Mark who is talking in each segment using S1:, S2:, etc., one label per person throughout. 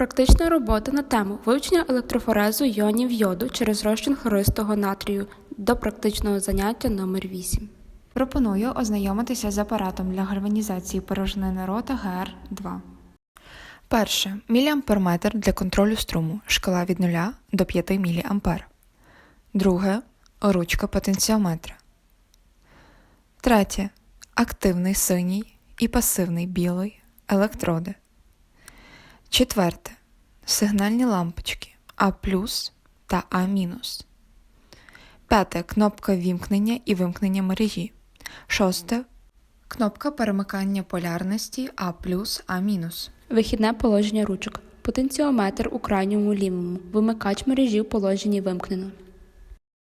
S1: Практична робота на тему вивчення електрофорезу іонів йоду через розчин хлористого натрію до практичного заняття номер 8.
S2: Пропоную ознайомитися з апаратом для гальванізації порожнини рота ГР-2. Перше. Міліамперметр для контролю струму. Шкала від 0 до 5 мА. Друге. Ручка потенціометра. Третє. Активний синій і пасивний білий електроди. Четверте. Сигнальні лампочки А та А-. П'яте. Кнопка вімкнення і вимкнення мережі. Шосте. Кнопка перемикання полярності А А-.
S1: Вихідне положення ручок. Потенціометр у крайньому лівому. Вимикач мережі в положенні вимкнено.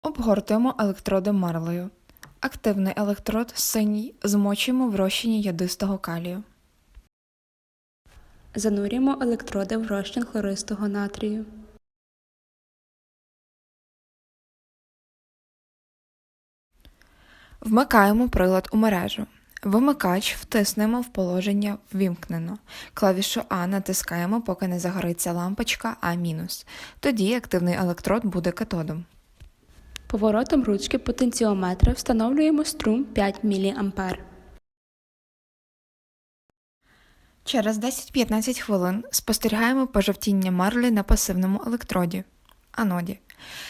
S2: Обгортуємо електроди марлею. Активний електрод синій змочуємо в розчині ядистого калію.
S1: Занурюємо електроди в розчин хлористого натрію.
S2: Вмикаємо прилад у мережу. Вимикач втиснемо в положення вімкнено. Клавішу А натискаємо, поки не загориться лампочка А-. Тоді активний електрод буде катодом.
S1: Поворотом ручки потенціометра встановлюємо струм 5 мА.
S2: Через 10-15 хвилин спостерігаємо пожовтіння марлі на пасивному електроді аноді.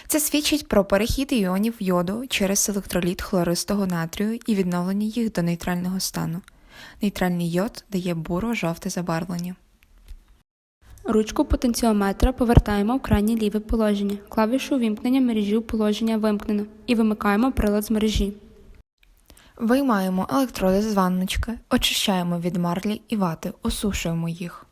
S2: Це свідчить про перехід іонів йоду через електроліт хлористого натрію і відновлення їх до нейтрального стану. Нейтральний йод дає буро-жовте забарвлення.
S1: Ручку потенціометра повертаємо в крайнє ліве положення, клавішу вімкнення мережі в положення вимкнено і вимикаємо прилад з мережі.
S2: Виймаємо електроди з ванночки, очищаємо від марлі і вати, осушуємо їх.